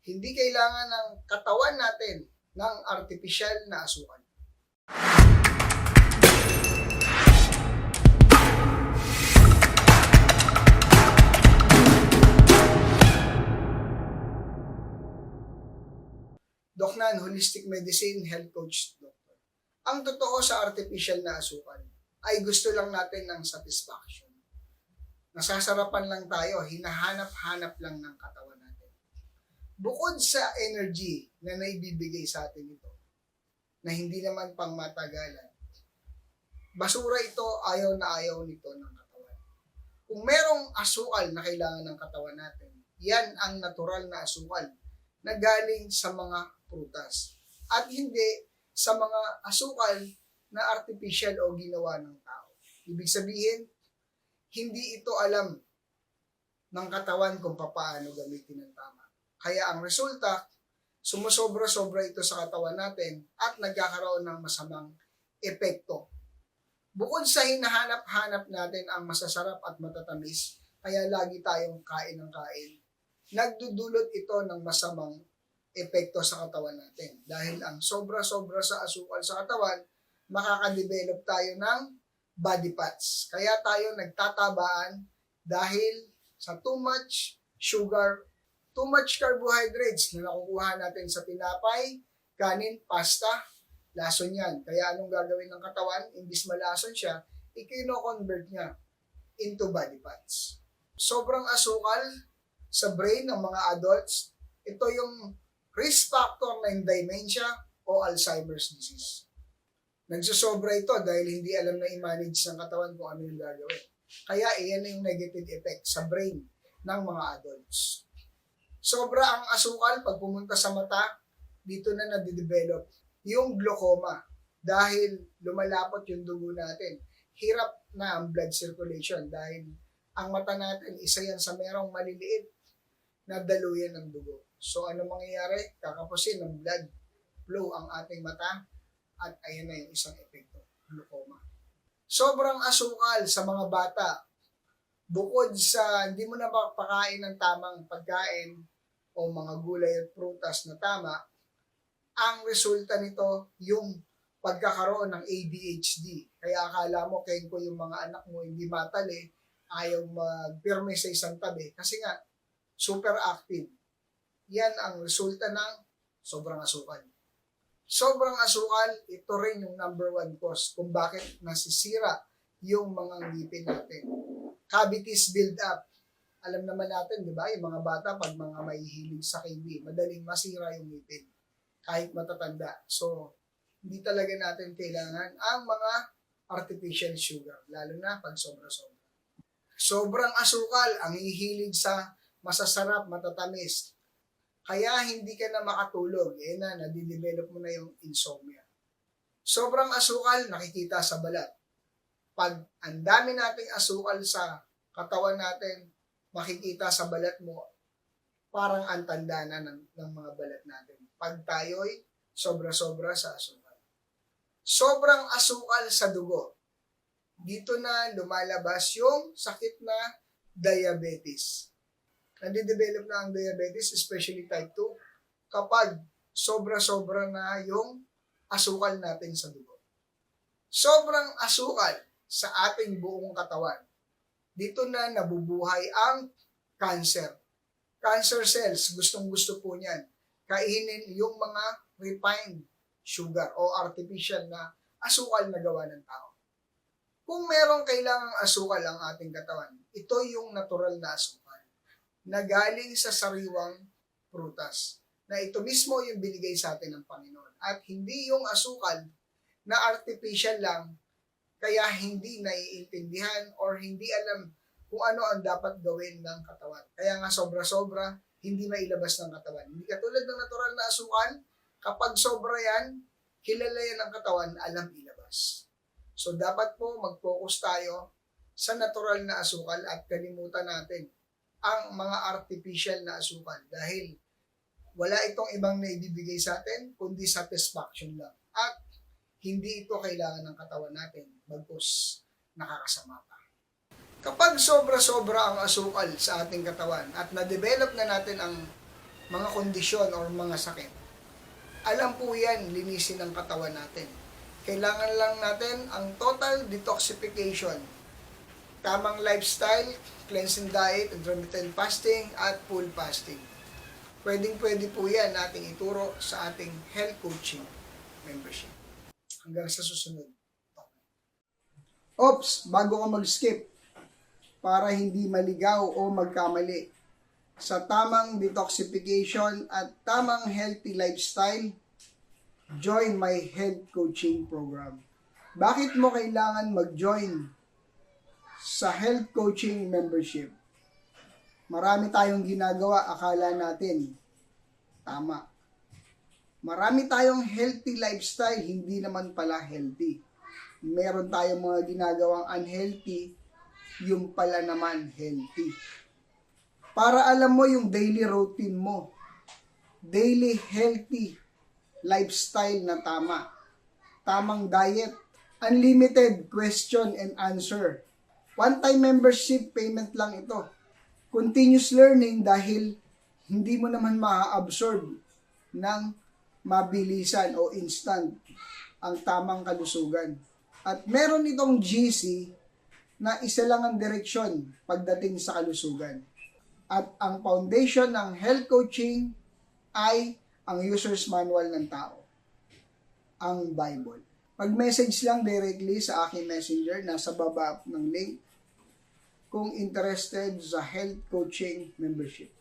Hindi kailangan ng katawan natin ng artificial na asukal. Doc Nan, Holistic Medicine Health Coach Doctor. Ang totoo sa artificial na asukal ay gusto lang natin ng satisfaction. Nasasarapan lang tayo, hinahanap-hanap lang ng katawan. Bukod sa energy na naibibigay sa atin ito, na hindi naman pang matagalan, basura ito, ayaw na ayaw nito ng katawan. Kung merong asukal na kailangan ng katawan natin, yan ang natural na asukal na galing sa mga prutas. At hindi sa mga asukal na artificial o ginawa ng tao. Ibig sabihin, hindi ito alam ng katawan kung paano gamitin ng tama. Kaya ang resulta, sumusobra-sobra ito sa katawan natin at nagkakaroon ng masamang epekto. Bukod sa hinahanap-hanap natin ang masasarap at matatamis, kaya lagi tayong kain ng kain, nagdudulot ito ng masamang epekto sa katawan natin. Dahil ang sobra-sobra sa asukal sa katawan, makakadevelop tayo ng body fats. Kaya tayo nagtatabaan dahil sa too much sugar, too much carbohydrates na nakukuha natin sa tinapay, kanin, pasta, lason yan. Kaya anong gagawin ng katawan? Imbis malason siya, ikino-convert niya into body fats. Sobrang asukal sa brain ng mga adults, ito yung risk factor ng dementia o Alzheimer's disease. Nagsusobra ito dahil hindi alam na i-manage ng katawan kung ano yung gagawin. Kaya iyan yung negative effect sa brain ng mga adults. Sobra ang asukal pag pumunta sa mata, dito na nadidevelop yung glaucoma dahil lumalapot yung dugo natin. Hirap na ang blood circulation dahil ang mata natin, isa yan sa merong maliliit na daluyan ng dugo. So ano mangyayari? Kakapusin ng blood flow ang ating mata at ayan na yung isang epekto, glaucoma. Sobrang asukal sa mga bata. Bukod sa hindi mo na makapakain ng tamang pagkain o mga gulay at prutas na tama, ang resulta nito yung pagkakaroon ng ADHD. Kaya akala mo, kayo ko yung mga anak mo hindi matali, ayaw magpirme sa isang tabi. Kasi nga, super active. Yan ang resulta ng sobrang asukal. Sobrang asukal, ito rin yung number one cause kung bakit nasisira yung mga ngipin natin. Cavities build up. Alam naman natin, di ba, yung mga bata, pag mga may hilig sa candy, madaling masira yung ngipin kahit matatanda. So, hindi talaga natin kailangan ang mga artificial sugar, lalo na pag sobra-sobra. Sobrang asukal ang hihilig sa masasarap, matatamis. Kaya hindi ka na makatulog. Eh na, nadidevelop mo na yung insomnia. Sobrang asukal, nakikita sa balat. Pag ang dami nating asukal sa katawan natin, makikita sa balat mo, parang antanda na ng, ng mga balat natin. Pag tayo'y sobra-sobra sa asukal. Sobrang asukal sa dugo. Dito na lumalabas yung sakit na diabetes. Nadidevelop na ang diabetes, especially type 2, kapag sobra-sobra na yung asukal natin sa dugo. Sobrang asukal sa ating buong katawan. Dito na nabubuhay ang cancer. Cancer cells, gustong-gusto po niyan. Kainin yung mga refined sugar o artificial na asukal na gawa ng tao. Kung merong kailangang asukal ang ating katawan, ito yung natural na asukal na galing sa sariwang prutas. Na ito mismo yung binigay sa atin ng Panginoon. At hindi yung asukal na artificial lang kaya hindi naiintindihan or hindi alam kung ano ang dapat gawin ng katawan. Kaya nga sobra-sobra, hindi mailabas ng katawan. Hindi katulad ng natural na asukal, kapag sobra yan, kilala yan ng katawan, alam ilabas. So dapat po mag-focus tayo sa natural na asukal at kalimutan natin ang mga artificial na asukal dahil wala itong ibang naibibigay sa atin kundi satisfaction lang. At hindi ito kailangan ng katawan natin bagkus nakakasama pa. Kapag sobra-sobra ang asukal sa ating katawan at na-develop na natin ang mga kondisyon or mga sakit. Alam po yan, linisin ang katawan natin. Kailangan lang natin ang total detoxification. Tamang lifestyle, cleansing diet, intermittent fasting, at full fasting. Pwedeng pwede po yan nating ituro sa ating health coaching membership. Hanggang sa susunod. Ops, bago ka mag-skip, para hindi maligaw o magkamali, sa tamang detoxification at tamang healthy lifestyle, join my health coaching program. Bakit mo kailangan mag-join sa health coaching membership? Marami tayong ginagawa, akala natin tama. Marami tayong healthy lifestyle, hindi naman pala healthy. Meron tayong mga ginagawang unhealthy, yung pala naman healthy. Para alam mo yung daily routine mo, daily healthy lifestyle na tama, tamang diet, unlimited question and answer. One-time membership payment lang ito. Continuous learning dahil hindi mo naman ma-absorb ng mabilisan o instant ang tamang kalusugan. At meron itong GC na isa lang ang direksyon pagdating sa kalusugan. At ang foundation ng health coaching ay ang user's manual ng tao, ang Bible. Mag-message lang directly sa aking messenger, nasa baba ng link, kung interested sa health coaching membership.